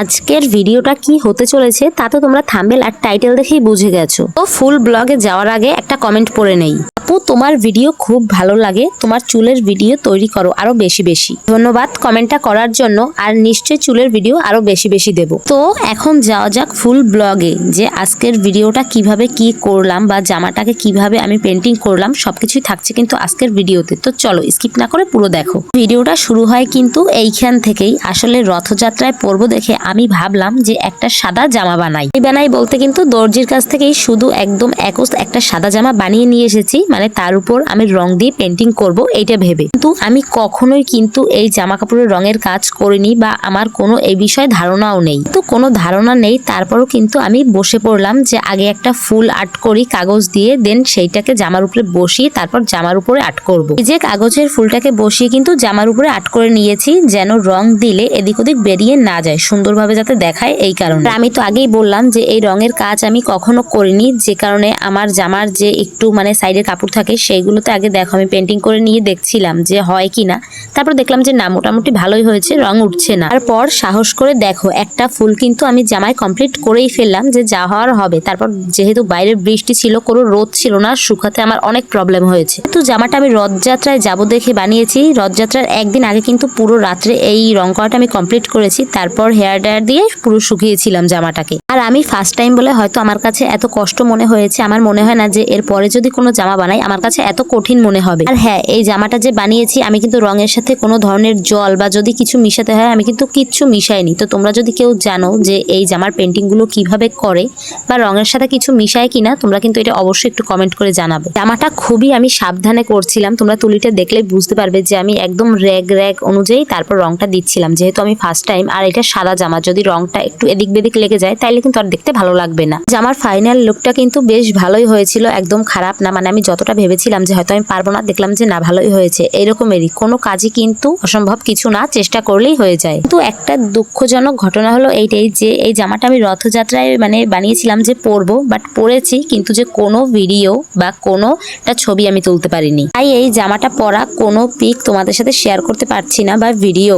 আজকের ভিডিওটা কি হতে চলেছে তা তো তোমরা থাম্বেল আর টাইটেল দেখেই বুঝে গেছো। তো ফুল ব্লগে যাওয়ার আগে একটা কমেন্ট পড়ে নেই। আপু, তোমার ভিডিও খুব ভালো লাগে। তোমার চুলের ভিডিও তৈরি করো আরও বেশি বেশি। ধন্যবাদ কমেন্টটা করার জন্য। আর নিশ্চয়ই চুলের ভিডিও আরও বেশি বেশি দেব। তো এখন যাওয়া যাক ফুল ব্লগে যে আজকের ভিডিওটা কীভাবে কি করলাম বা জামাটাকে কীভাবে আমি পেন্টিং করলাম, সবকিছুই থাকছে কিন্তু আজকের ভিডিওতে তো। চলো স্কিপ না করে পুরো দেখো। ভিডিওটা শুরু হয় কিন্তু এইখান থেকেই। আসলে রথযাত্রায় পরবো দেখে আমি ভাবলাম যে একটা সাদা জামা বানাই। বানাই বলতে কিন্তু দর্জির কাছ থেকেই শুধু একদম একস একটা সাদা জামা বানিয়ে নিয়ে এসেছি। মানে তার উপর আমি রং দিয়ে পেন্টিং করব, এইটা ভেবে। কিন্তু আমি কখনোই কিন্তু এই জামা কাপড়ের রঙের কাজ করিনি বা আমার কোনো এই বিষয়ে ধারণাও নেই। তো কোনো ধারণা নেই, তারপরও কিন্তু আমি বসে পড়লাম যে আগে একটা ফুল আর্ট করি, কাগজ দিয়ে, দেন সেইটাকে জামার উপরে বসিয়ে তারপর জামার উপরে আর্ট করব। এই যে কাগজের ফুলটাকে বসিয়ে কিন্তু জামার উপরে আর্ট করে নিয়েছি, যেন রং দিলে এদিক ওদিক বেরিয়ে না যায়, সুন্দরভাবে যাতে দেখায় এই কারণে। আমি তো আগেই বললাম যে এই রঙের কাজ আমি কখনো করিনি, যে কারণে আমার জামার যে একটু মানে সাইডের কাপড় থাকে সেইগুলোতে আগে দেখো, আমি পেন্টিং করে নিয়ে দেখছিলাম যে হয় কি না তারপর দেখলাম যে না, মোটামুটি ভালোই হয়েছে, রং উঠছে না। তারপর সাহস করে দেখো, একটা ফুল কিন্তু আমি জামায় কমপ্লিট করেই ফেললাম যে যা হওয়ার হবে। তারপর যেহেতু বাইরে বৃষ্টি ছিল, কোনো রোদ ছিল না, শুকাতে আমার অনেক প্রবলেম হয়েছে। তো জামাটা আমি রথযাত্রায় যাব দেখে বানিয়েছি। রথযাত্রার একদিন আগে কিন্তু পুরো রাত্রে এই রং করাটা আমি কমপ্লিট করেছি। তারপর হেয়ার ড্রায়ার দিয়ে পুরো শুকিয়েছিলাম জামাটাকে। আর আমি ফার্স্ট টাইম বলে হয়তো আমার কাছে এত কষ্ট মনে হয়েছে, আমার মনে হয় না যে এরপরে যদি কোনো জামা বানাই আমার কাছে এত কঠিন মনে হবে। আর হ্যাঁ এই জামাটা যে বানিয়েছি, আমি কিন্তু রঙের সাথে কোনো ধরনের জল বা যদি কিছু মিশাতে হয়, আমি কিন্তু কিচ্ছু মিশাইনি। তো তোমরা যদি কেউ জানো যে এই জামার পেন্টিংগুলো কীভাবে করে বা রঙের সাথে কিছু মিশায় কিনা, তোমরা কিন্তু এটা অবশ্যই একটু কমেন্ট করে জানাবে। জামাটা খুবই আমি সাবধানে করছিলাম। তোমরা তুলিটা দেখলে বুঝতে পারবে যে আমি একদম র্যাগ র্যাগ অনুযায়ী তারপর রংটা দিচ্ছিলাম। যেহেতু আমি ফার্স্ট টাইম আর এটা সাদা জামা, যদি রংটা একটু এদিক বেদিক লেগে যায়, তাইলে কিন্তু আর দেখতে ভালো লাগবে না। জামার ফাইনাল লুকটা কিন্তু বেশ ভালোই হয়েছিল, একদম খারাপ না। মানে আমি যতটা ভেবেছিলাম যে হয়তো আমি পারব না। দেখলাম যে না, ভালোই হয়েছে। এরকমেরই কোনো কাজই কিন্তু অসম্ভব কিছু না, চেষ্টা করলেই হয়ে যায়। কিন্তু একটা দুঃখজনক ঘটনা হলো এইটাই যে, এই জামাটা আমি রথযাত্রায় মানে বানিয়েছিলাম যে পরবো বাট পরেছি কিন্তু যে কোনো ভিডিও বা কোনো একটা ছবি আমি তুলতে পারিনি। তাই এই জামাটা পরা কোনো পিক তোমাদের সাথে শেয়ার করতে পারছি না, বা ভিডিও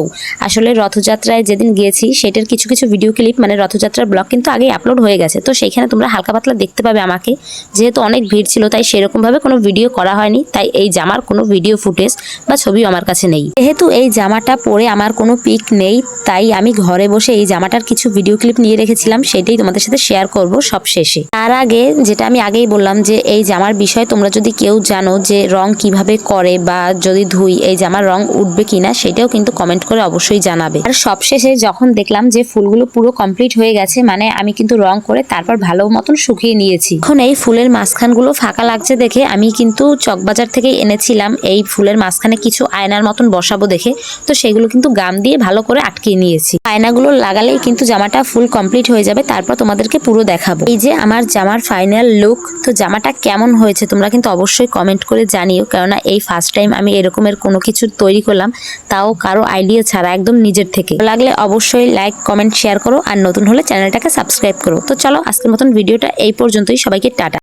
আসলে রথযাত্রায় যেদিন গিয়েছি, সেটার কিছু কিছু ভিডিও ক্লিপ মানে রথযাত্রার ব্লগ কিন্তু আগে আপলোড হয়ে গেছে। তো সেইখানে তোমরা হালকা পাতলা দেখতে পাবে আমাকে। যেহেতু অনেক ভিড় ছিল, তাই সেরকম ভাবে কোনো ভিডিও করা হয়নি, তাই এই জামার কোনো ভিডিও ফুটেজ বা ছবিও আমার কাছে নেই। যেহেতু এই জামাটা পরে আমার কোনো পিক নেই, তাই আমি ঘরে বসে এই জামাটার কিছু ভিডিও ক্লিপ নিয়ে রেখেছিলাম, সেটাই তোমাদের সাথে শেয়ার করব সব শেষে। তার আগে যেটা আমি আগেই বললাম যে এই জামার বিষয়ে তোমরা যদি কেউ জানো যে রং কীভাবে করে বা যদি ধুই, এই জামার রং উঠবে কিনা, সেটাও কিন্তু কমেন্ট করে অবশ্যই জানাবে। আর সবশেষে যখন দেখলাম যে ফুলগুলো পুরো কমপ্লিট হয়ে গেছে মানে আমি কিন্তু রং করে তারপর ভালো মতন শুকিয়ে নিয়েছি। এখন এই ফুলের মাঝখানগুলো ফাঁকা লাগছে দেখে আমি কিন্তু চকবাজার থেকে এনেছিলাম। এই ফুলের মাঝখানে কিছু আয়নার মতন বসাবো দেখে। তো সেগুলো কিন্তু গাম দিয়ে ভালো করে আটকে নিয়েছি। আয়নাগুলো লাগালেই কিন্তু জামাটা ফুল কমপ্লিট হয়ে যাবে। তারপর তোমাদেরকে পুরো দেখাবো। এই যে আমার জামার ফাইনাল লুক তো জামাটা কেমন হয়েছে তোমরা কিন্তু অবশ্যই কমেন্ট করে জানিও। কেননা এই ফার্স্ট টাইম আমি এরকমের কোনো কিছু তৈরি করলাম, তাও কারও আইডিয়া ছাড়া, একদম নিজের থেকে। লাগলে অবশ্যই লাইক কমেন্ট শেয়ার করো। আর নতুন হলে চ্যানেলটাকে সাবস্ক্রাইব করো। তো চলো আজকের মতন ভিডিওটা এই পর্যন্তই। সবাইকে টাটা।